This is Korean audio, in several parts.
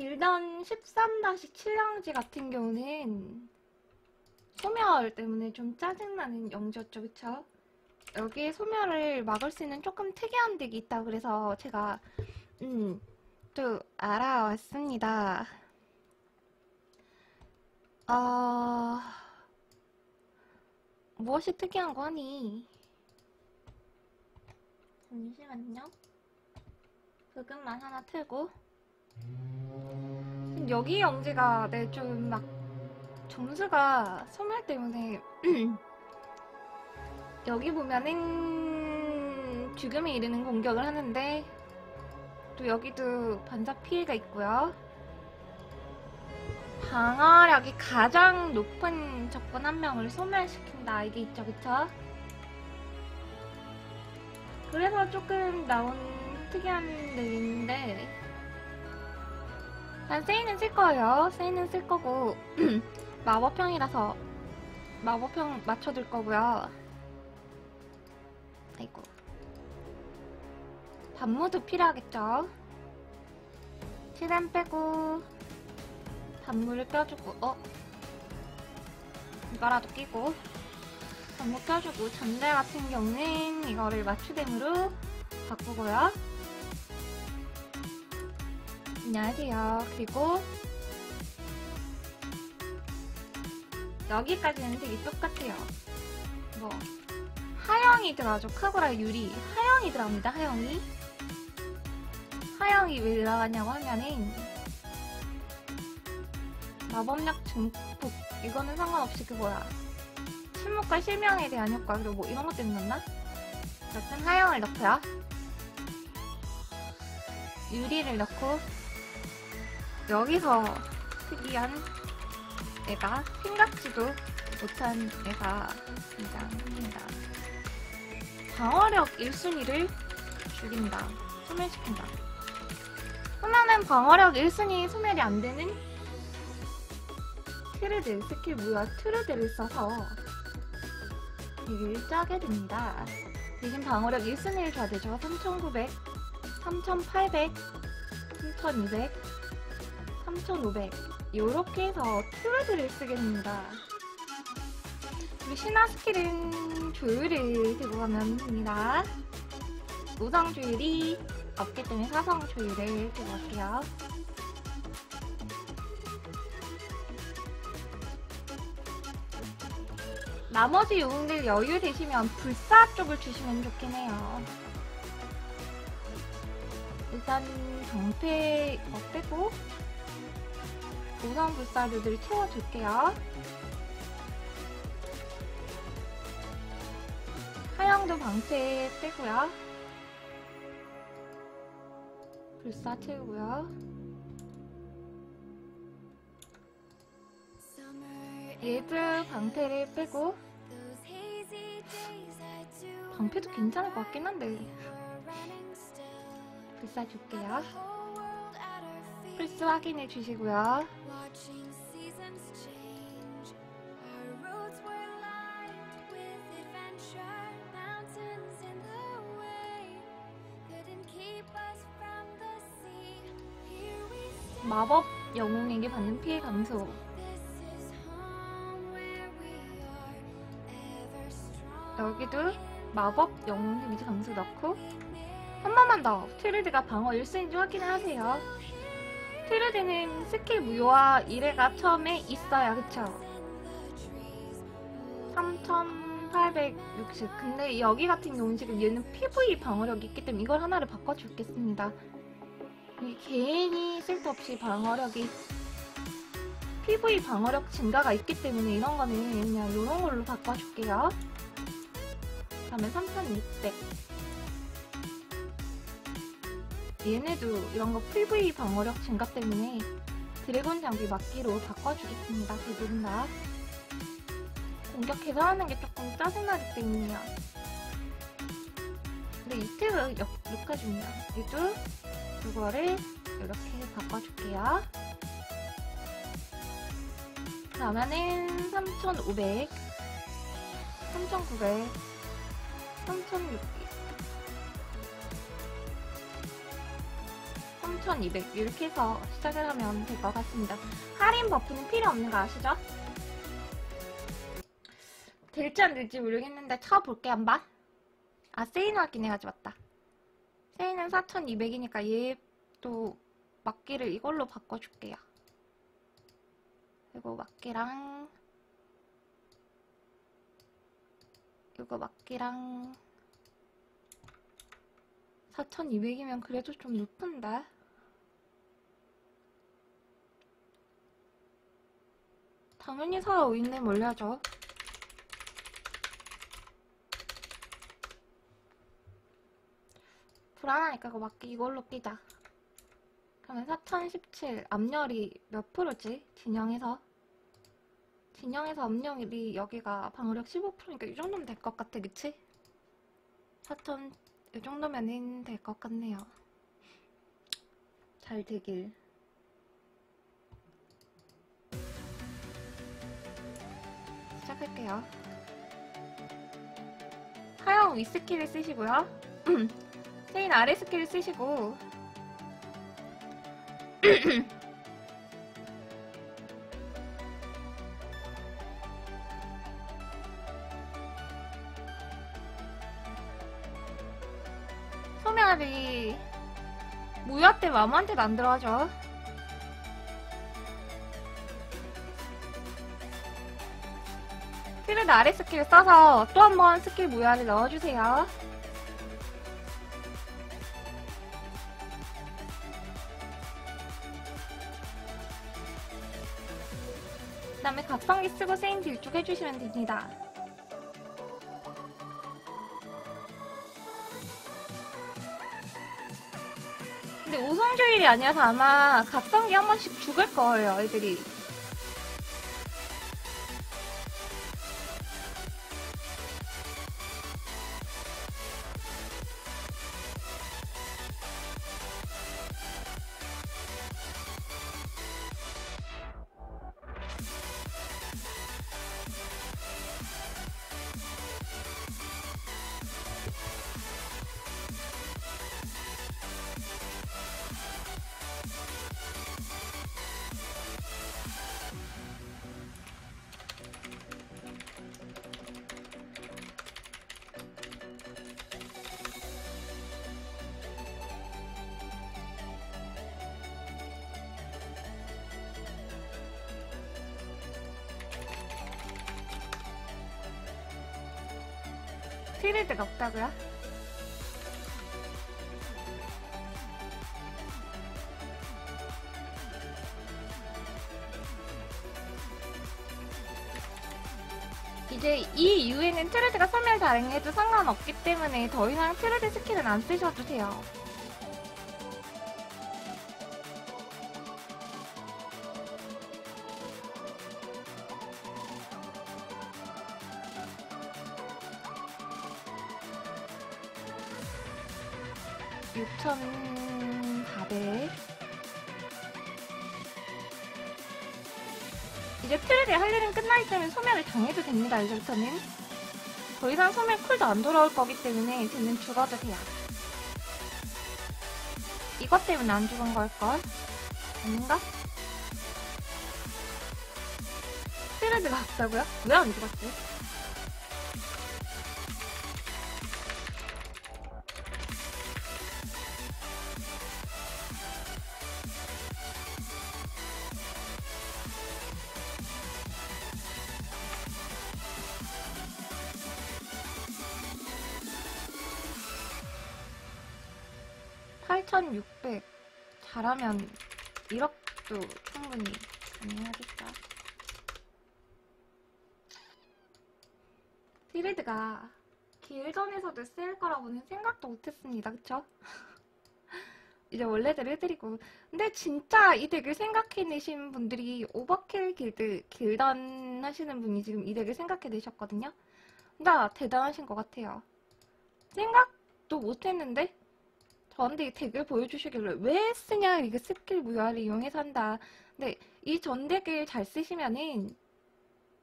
빌던 13-7형제 같은 경우는 소멸 때문에 좀 짜증나는 영지였죠, 그쵸? 여기 소멸을 막을 수 있는 조금 특이한 덱이 있다 그래서 제가 음, 또 알아왔습니다. 어... 무엇이 특이한 거니? 잠시만요. 부금만 하나 틀고 여기 영지가 네, 좀막 점수가 소멸 때문에 여기 보면은 죽음에 이르는 공격을 하는데 또 여기도 반사 피해가 있고요. 방어력이 가장 높은 적군 한 명을 소멸시킨다 이게 있죠 그쵸? 그래서 조금 나온 특이한 덱인데 난 세이는 쓸 거예요. 세이는 쓸 거고 마법형이라서 마법형 맞춰둘 거고요. 아이고. 반무도 필요하겠죠? 최대한 빼고 단물을 껴주고 어? 이거라도 끼고 단물 껴주고 전대 같은 경우는 이거를 맞추댐으로 바꾸고요 안녕하세요. 그리고 여기까지는 되게 똑같아요. 뭐 하영이 들어가죠 카구라 유리. 하영이 들어갑니다 하영이. 하영이 왜 들어가냐고 하면은 마법력 증폭. 이거는 상관없이 그 뭐야. 침묵과 실명에 대한 효과 그리고 뭐 이런 것 때문에 넣나? 어쨌든 하영을 넣고요. 유리를 넣고 여기서 특이한 애가 생각지도 못한 애가 등장합니다 방어력 1순위를 죽인다 소멸시킨다 흔한은 방어력 1순위 소멸이 안 되는 트르드, 스킬 무효와 트르드를 써서 딜을 짜게 됩니다. 대신 방어력 1순위를 줘야 되죠. 3900, 3800, 3200, 3500 이렇게 해서 트르드를 쓰게 됩니다. 그리고 신화 스킬은 조율을 들고 가면 됩니다. 우성 조율이 없기 때문에 사성 조율을 들고 갈게요. 나머지 요금들 여유 되시면 불사 쪽을 주시면 좋겠네요. 일단 정패 어 빼고 우선 불사류들 채워줄게요. 하영도 방패 빼고요. 불사 채우고요. 얘들 방패를 빼고 방패도 괜찮을 것 같긴 한데 불사 줄게요 플스 확인해 주시고요. 마법 영웅에게 받는 피해 감소 여기도 마법 영웅 데미지 감소 넣고 한 번만 더 트레드가 방어 1승인지 확인을 하세요 트레드는 스킬 무효와 1회가 처음에 있어요. 그쵸? 3860 근데 여기 같은 경우는 지금 얘는 PV 방어력이 있기 때문에 이걸 하나를 바꿔주겠습니다. 괜히 쓸데없이 방어력이 PV 방어력 증가가 있기 때문에 이런 거는 그냥 이런 걸로 바꿔줄게요. 그러면 3600 얘네도 이런 거 PV 방어력 증가 때문에 드래곤 장비 막기로 바꿔주겠습니다. 대부분 다. 공격해서 하는 게 조금 짜증나기 때문이야. 근데 이틀을 역해주면 얘도 이거를 이렇게 바꿔줄게요. 그러면은 3500 3900 3600 3200 이렇게 해서 시작을 하면 될 것 같습니다. 할인 버프는 필요 없는 거 아시죠? 될지 안 될지 모르겠는데 쳐볼게 한번. 아 세인 확인해 가져왔다. 세인은 4200이니까 얘도 막기를 이걸로 바꿔줄게요. 그리고 막기랑 이거 막기랑 4200이면 그래도 좀 높은데? 당연히 서로 윈네 몰려줘. 불안하니까 이거 막기 이걸로 끼자. 그러면 4017 압력이 몇 프로지? 진영에서? 진영에서 압력이 여기가 방어력 15%니까 이 정도면 될 것 같아, 그치? 4000, 이 정도면은 될 것 같네요. 잘 되길. 시작할게요. 하영 위 스킬을 쓰시고요. 세인 아래 스킬을 쓰시고 소멸이 무야 때 마마한테도 안 들어가죠. 필드 아래 스킬 써서 또 한 번 스킬 무야를 넣어주세요. 그 다음에 각성기 쓰고 세인 딜쭉 해주시면 됩니다. 근데 우성조일이 아니라서 아마 각성기 한 번씩 죽을 거예요, 애들이. 필드가 없다고요? 이제 이 이후에는 트레드가 소멸 발행해도 상관없기 때문에 더 이상 트레드 스킬은 안 쓰셔도 돼요. (6,400) 이제 트레드 할 일은 끝나기 때문에 소멸을 정해도 됩니다 이제부터는 더 이상 소멸 쿨도 안 돌아올 거기 때문에 쟤는 죽어도 돼요 이것 때문에 안 죽은 걸걸 아닌가? 트레드가 없다고요? 왜 안 죽었지? (8600) 잘하면 1억도 충분히 가능하겠다. 트레드가 길전에서도 쓰일 거라고는 생각도 못했습니다. 그쵸? 이제 원래대로 해드리고. 근데 진짜 이 덱을 생각해내신 분들이 오버킬 길드 길던 하시는 분이 지금 이 덱을 생각해내셨거든요. 진짜 대단하신 것 같아요. 생각도 못했는데 저한테 이 덱을 보여주시길래 왜 쓰냐 이게 스킬 무효를 이용해서 한다 근데 이 전 덱을 잘 쓰시면은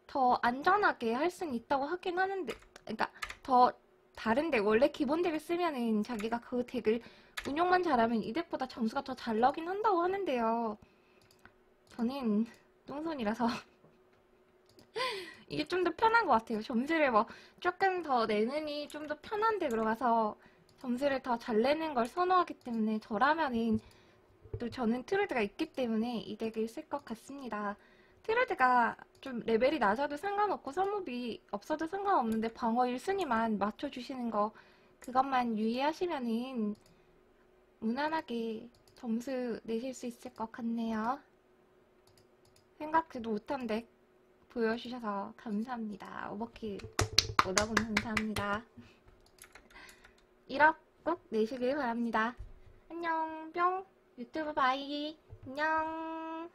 더 안전하게 할 수는 있다고 하긴 하는데 그러니까 더 다른 덱, 원래 기본 덱을 쓰면은 자기가 그 덱을 운용만 잘하면 이 덱보다 점수가 더 잘 나오긴 한다고 하는데요. 저는 똥손이라서 이게 좀 더 편한 것 같아요. 점수를 뭐 조금 더 내느니 좀 더 편한 덱으로 가서 점수를 더 잘 내는 걸 선호하기 때문에 저라면은 또 저는 트루드가 있기 때문에 이 덱을 쓸 것 같습니다. 트루드가 좀 레벨이 낮아도 상관없고 선무비 없어도 상관없는데 방어 1순위만 맞춰주시는 거 그것만 유의하시면은 무난하게 점수 내실 수 있을 것 같네요. 생각지도 못한 덱 보여주셔서 감사합니다. 오버킬 오더분 감사합니다. 1억 꼭 내시길 바랍니다. 안녕 뿅. 유튜브 바이. 안녕